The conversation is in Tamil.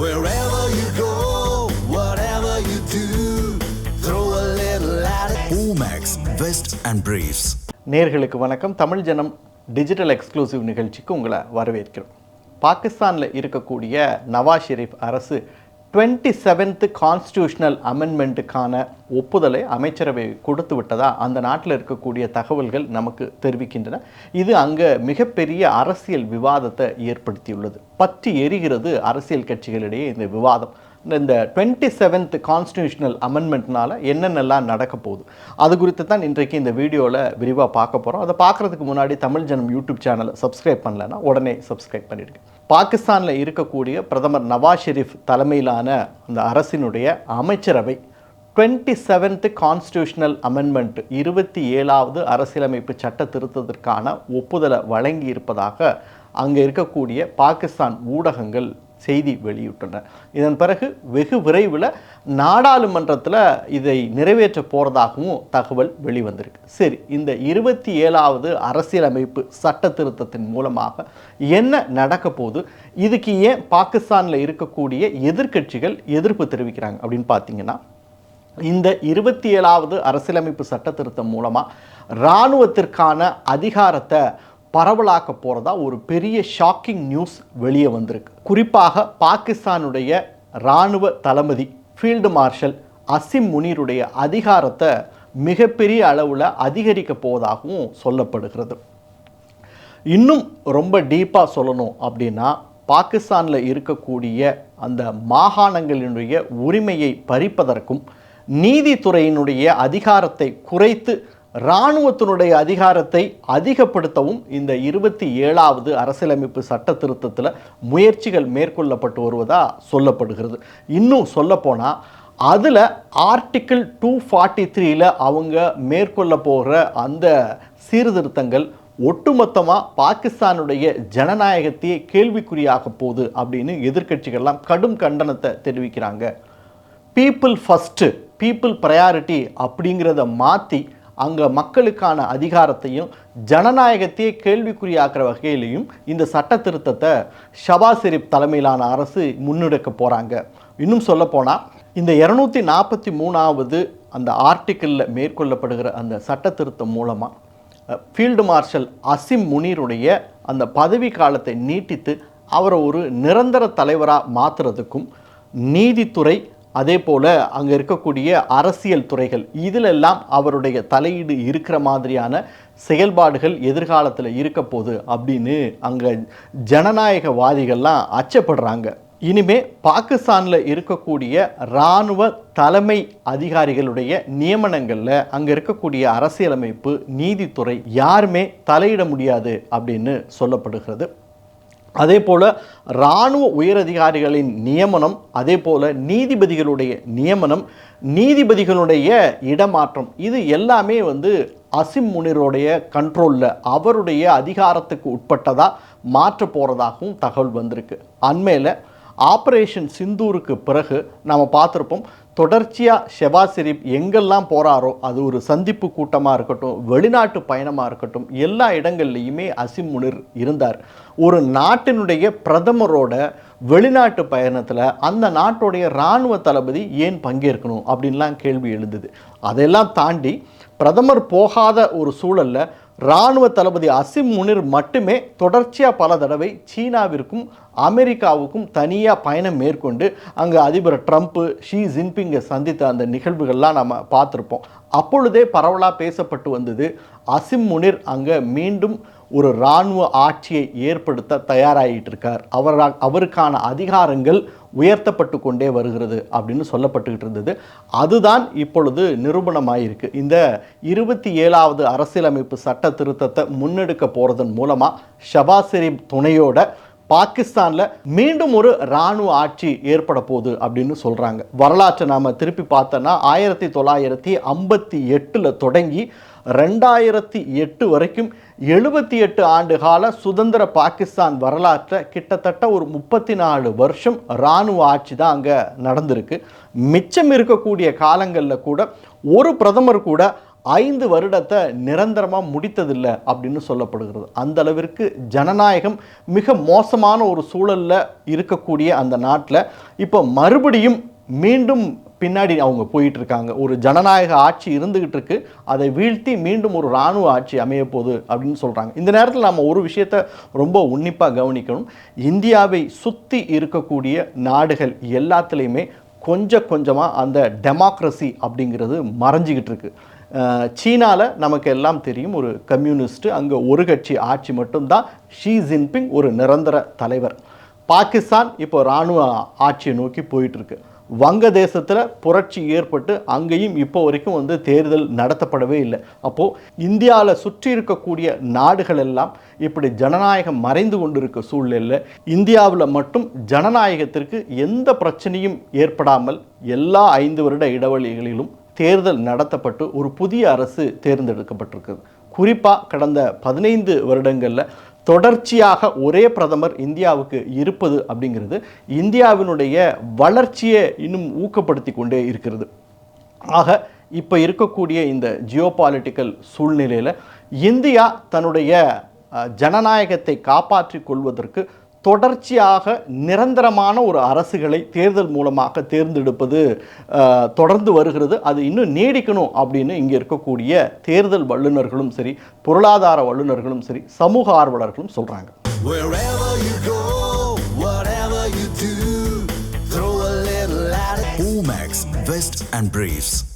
Wherever you go, whatever you do, throw a little at it. Omax, Vest and Briefs. நேர்களுக்கு வணக்கம். தமிழ் ஜனம் டிஜிட்டல் எக்ஸ்க்ளூசிவ் நிகழ்ச்சிக்கு உங்களை வரவேற்கிறோம். பாகிஸ்தானில் இருக்கக்கூடிய நவாஸ் ஷெரீப் அரசு டுவெண்ட்டி செவன்த்து கான்ஸ்டியூஷனல் அமெண்ட்மெண்ட்டுக்கான ஒப்புதலை அமைச்சரவை கொடுத்து விட்டதா? அந்த நாட்டில் இருக்கக்கூடிய தகவல்கள் நமக்கு தெரிவிக்கின்றன. இது அங்கே மிகப்பெரிய அரசியல் விவாதத்தை ஏற்படுத்தியுள்ளது. பற்றி எரிகிறது அரசியல் கட்சிகளிடையே இந்த விவாதம். இந்த டுவெண்ட்டி செவன்த் கான்ஸ்டியூஷனல் அமெண்ட்மெண்ட்னால என்னென்னலாம் நடக்க போகுது? அது குறித்து தான் இன்றைக்கு இந்த வீடியோவில் விரிவாக பார்க்க போகிறோம் அதை பார்க்குறதுக்கு முன்னாடி தமிழ் ஜனம் யூடியூப் சேனலை சப்ஸ்கிரைப் பண்ணலைன்னா உடனே சப்ஸ்கிரைப் பண்ணிடுங்க. பாகிஸ்தானில் இருக்கக்கூடிய பிரதமர் நவாஸ் ஷெரீஃப் தலைமையிலான அந்த அரசினுடைய அமைச்சரவை டுவெண்ட்டி செவன்த்து கான்ஸ்டியூஷனல் அமெண்ட்மெண்ட் இருபத்தி ஏழாவது அரசியலமைப்பு சட்ட திருத்தத்திற்கான ஒப்புதலை வழங்கி இருப்பதாக அங்கே இருக்கக்கூடிய பாகிஸ்தான் ஊடகங்கள் செய்தி வெளியிட்டன. இதன் பிறகு வெகு விரைவில் நாடாளுமன்றத்தில் இதை நிறைவேற்ற போகிறதாகவும் தகவல் வெளிவந்திருக்கு. சரி இந்த இருபத்தி ஏழாவது அரசியலமைப்பு சட்ட திருத்தத்தின் மூலமாக என்ன நடக்க போகுது? இதுக்கு ஏன் பாகிஸ்தானில் இருக்கக்கூடிய எதிர்க்கட்சிகள் எதிர்ப்பு தெரிவிக்கிறாங்க அப்படின்னு பார்த்தீங்கன்னா இந்த இருபத்தி ஏழாவது அரசியலமைப்பு சட்ட திருத்தம் மூலமாக இராணுவத்திற்கான அதிகாரத்தை பரவலாக்க போகிறதா ஒரு பெரிய ஷாக்கிங் நியூஸ் வெளியே வந்திருக்கு. குறிப்பாக பாகிஸ்தானுடைய இராணுவ தளபதி ஃபீல்டு மார்ஷல் அசிம் முனீருடைய அதிகாரத்தை மிகப்பெரிய அளவில் அதிகரிக்க போவதாகவும் சொல்லப்படுகிறது. இன்னும் ரொம்ப டீப்பாக சொல்லணும் அப்படின்னா பாகிஸ்தானில் இருக்கக்கூடிய அந்த மாகாணங்களினுடைய உரிமையை பறிப்பதற்கும் நீதித்துறையினுடைய அதிகாரத்தை குறைத்து இராணுவத்தினுடைய அதிகாரத்தை அதிகப்படுத்தவும் இந்த இருபத்தி ஏழாவது அரசியலமைப்பு சட்ட திருத்தத்தில் முயற்சிகள் மேற்கொள்ளப்பட்டு வருவதா சொல்லப்படுகிறது. இன்னும் சொல்லப்போனால் அதில் ஆர்டிக்கிள் டூ ஃபார்ட்டி த்ரீல அவங்க மேற்கொள்ள போகிற அந்த சீர்திருத்தங்கள் ஒட்டுமொத்தமாக பாகிஸ்தானுடைய ஜனநாயகத்தையே கேள்விக்குறியாக போகுது அப்படின்னு எதிர்க்கட்சிகள்லாம் கடும் கண்டனத்தை தெரிவிக்கிறாங்க. பீப்புள் ஃபஸ்ட்டு பீப்புள் ப்ரையாரிட்டி அப்படிங்கிறத மாற்றி அங்கே மக்களுக்கான அதிகாரத்தையும் ஜனநாயகத்தையே கேள்விக்குறியாக்குற வகையிலையும் இந்த சட்ட திருத்தத்தை ஷபா ஷெரீப் தலைமையிலான அரசு முன்னெடுக்க போகிறாங்க இன்னும் சொல்லப்போனால் இந்த இரநூத்தி நாற்பத்தி மூணாவது அந்த ஆர்டிக்கிளில் மேற்கொள்ளப்படுகிற அந்த சட்ட திருத்தம் மூலமாக ஃபீல்டு மார்ஷல் அசிம் முனீருடைய அந்த பதவி காலத்தை நீட்டித்து அவரை ஒரு நிரந்தர தலைவராக மாற்றுறதுக்கும் நீதித்துறை அதே போல் அங்கே இருக்கக்கூடிய அரசியல் துறைகள் இதிலெல்லாம் அவருடைய தலையீடு இருக்கிற மாதிரியான செயல்பாடுகள் எதிர்காலத்தில் இருக்க போகுது அப்படின்னு அங்கே ஜனநாயகவாதிகள்லாம் அச்சப்படுறாங்க. இனிமே பாகிஸ்தானில் இருக்கக்கூடிய இராணுவ தலைமை அதிகாரிகளுடைய நியமனங்களில் அங்கே இருக்கக்கூடிய அரசியலமைப்பு நீதித்துறை யாருமே தலையிட முடியாது அப்படின்னு சொல்லப்படுகிறது. அதே போல் இராணுவ உயரதிகாரிகளின் நியமனம் அதே போல் நீதிபதிகளுடைய நியமனம் நீதிபதிகளுடைய இடமாற்றம் இது எல்லாமே வந்து அசிம் முனிரோடைய கண்ட்ரோலில் அவருடைய அதிகாரத்துக்கு உட்பட்டதாக மாற்ற போகிறதாகவும் தகவல் வந்திருக்கு. அண்மையில் ஆப்ரேஷன் சிந்தூருக்கு பிறகு நாம் பார்த்துருப்போம் தொடர்ச்சியாக ஷெபாஸ் ஷெரீப் எங்கெல்லாம் போகிறாரோ அது ஒரு சந்திப்பு கூட்டமாக இருக்கட்டும் வெளிநாட்டு பயணமாக இருக்கட்டும் எல்லா இடங்கள்லையுமே அசிம் முனிர் இருந்தார். ஒரு நாட்டினுடைய பிரதமரோட வெளிநாட்டு பயணத்தில் அந்த நாட்டுடைய இராணுவ தளபதி ஏன் பங்கேற்கணும் அப்படின்லாம் கேள்வி எழுந்தது. அதெல்லாம் தாண்டி பிரதமர் போகாத ஒரு சூழலில் இராணுவ தளபதி அசிம் முனிர் மட்டுமே தொடர்ச்சியாக பல தடவை சீனாவிற்கும் அமெரிக்காவுக்கும் தனியாக பயணம் மேற்கொண்டு அங்கே அதிபர் ட்ரம்ப்பு ஷி ஜின்பிங்கை சந்தித்த அந்த நிகழ்வுகள்லாம் நம்ம பார்த்துருப்போம். அப்பொழுதே பரவலாக பேசப்பட்டு வந்தது அசிம் முனிர் அங்கே மீண்டும் ஒரு இராணுவ ஆட்சியை ஏற்படுத்த தயாராகிட்டு இருக்கார் அவர் அவருக்கான அதிகாரங்கள் உயர்த்தப்பட்டு கொண்டே வருகிறது அப்படின்னு சொல்லப்பட்டுக்கிட்டு இருந்தது. அதுதான் இப்பொழுது நிரூபணமாயிருக்கு. இந்த இருபத்தி ஏழாவது அரசியலமைப்பு சட்ட திருத்தத்தை முன்னெடுக்க போகிறதன் மூலமாக ஷபா ஷெரீப் துணையோட பாகிஸ்தானில் மீண்டும் ஒரு இராணுவ ஆட்சி ஏற்பட போகுது அப்படின்னு சொல்கிறாங்க வரலாற்றை நாம் திருப்பி பார்த்தோன்னா ஆயிரத்தி தொள்ளாயிரத்தி ஐம்பத்தி எட்டில் தொடங்கி ரெண்டாயிரத்தி எட்டு வரைக்கும் எழுபத்தி எட்டு ஆண்டு கால சுதந்திர பாகிஸ்தான் வரலாற்றை கிட்டத்தட்ட ஒரு முப்பத்தி நாலு வருஷம் இராணுவ ஆட்சி தான் அங்கே நடந்திருக்கு. மிச்சம் இருக்கக்கூடிய காலங்களில் கூட ஒரு பிரதமர் கூட ஐந்து வருடத்தை நிரந்தரமாக முடித்ததில்லை அப்படின்னு சொல்லப்படுகிறது. அந்த அளவிற்கு ஜனநாயகம் மிக மோசமான ஒரு சூழலில் இருக்கக்கூடிய அந்த நாட்டில். இப்போ மறுபடியும் மீண்டும் பின்னாடி அவங்க போயிட்டு இருக்காங்க ஒரு ஜனநாயக ஆட்சி இருந்துகிட்டு இருக்கு அதை வீழ்த்தி மீண்டும் ஒரு இராணுவ ஆட்சி அமைய போகுது அப்படின்னு சொல்கிறாங்க இந்த நேரத்தில் நம்ம ஒரு விஷயத்தை ரொம்ப உன்னிப்பாக கவனிக்கணும். இந்தியாவை சுற்றி இருக்கக்கூடிய நாடுகள் எல்லாத்துலேயுமே கொஞ்சம் கொஞ்சமாக அந்த டெமோக்ரஸி அப்படிங்கிறது மறைஞ்சிக்கிட்டு இருக்கு சீனாவில் நமக்கு எல்லாம் தெரியும் ஒரு கம்யூனிஸ்ட்டு அங்கே ஒரு கட்சி ஆட்சி மட்டும்தான். ஷீ ஜின்பிங் ஒரு நிரந்தர தலைவர். பாகிஸ்தான் இப்போ இராணுவ ஆட்சியை நோக்கி போயிட்டுருக்கு. வங்கதேசத்தில் புரட்சி ஏற்பட்டு அங்கேயும் இப்போ வரைக்கும் வந்து தேர்தல் நடத்தப்படவே இல்லை. அப்போது இந்தியாவில் சுற்றி இருக்கக்கூடிய நாடுகள் எல்லாம் இப்படி ஜனநாயகம் மறைந்து கொண்டிருக்க சூழ்நிலையில் இந்தியாவில் மட்டும் ஜனநாயகத்திற்கு எந்த பிரச்சனையும் ஏற்படாமல் எல்லா ஐந்து வருட இடைவெளிகளிலும் தேர்தல் நடத்தப்பட்டு ஒரு புதிய அரசு தேர்ந்தெடுக்கப்பட்டிருக்குது. குறிப்பாக கடந்த பதினைந்து வருடங்களில் தொடர்ச்சியாக ஒரே பிரதமர் இந்தியாவுக்கு இருப்பது அப்படிங்கிறது இந்தியாவினுடைய வளர்ச்சியை இன்னும் ஊக்கப்படுத்தி கொண்டே இருக்கிறது. ஆக இப்போ இருக்கக்கூடிய இந்த ஜியோபாலிட்டிக்கல் சூழ்நிலையில் இந்தியா தன்னுடைய ஜனநாயகத்தை காப்பாற்றிக் கொள்வதற்கு தொடர்ச்சியாக நிரந்தரமான ஒரு அரசுகளை தேர்தல் மூலமாக தேர்ந்தெடுப்பது தொடர்ந்து வருகிறது அது இன்னும் நீடிக்கணும் அப்படின்னு இங்கே இருக்கக்கூடிய தேர்தல் வல்லுநர்களும் சரி பொருளாதார வல்லுநர்களும் சரி சமூக ஆர்வலர்களும் சொல்கிறாங்க. Omax, Vest and Briefs.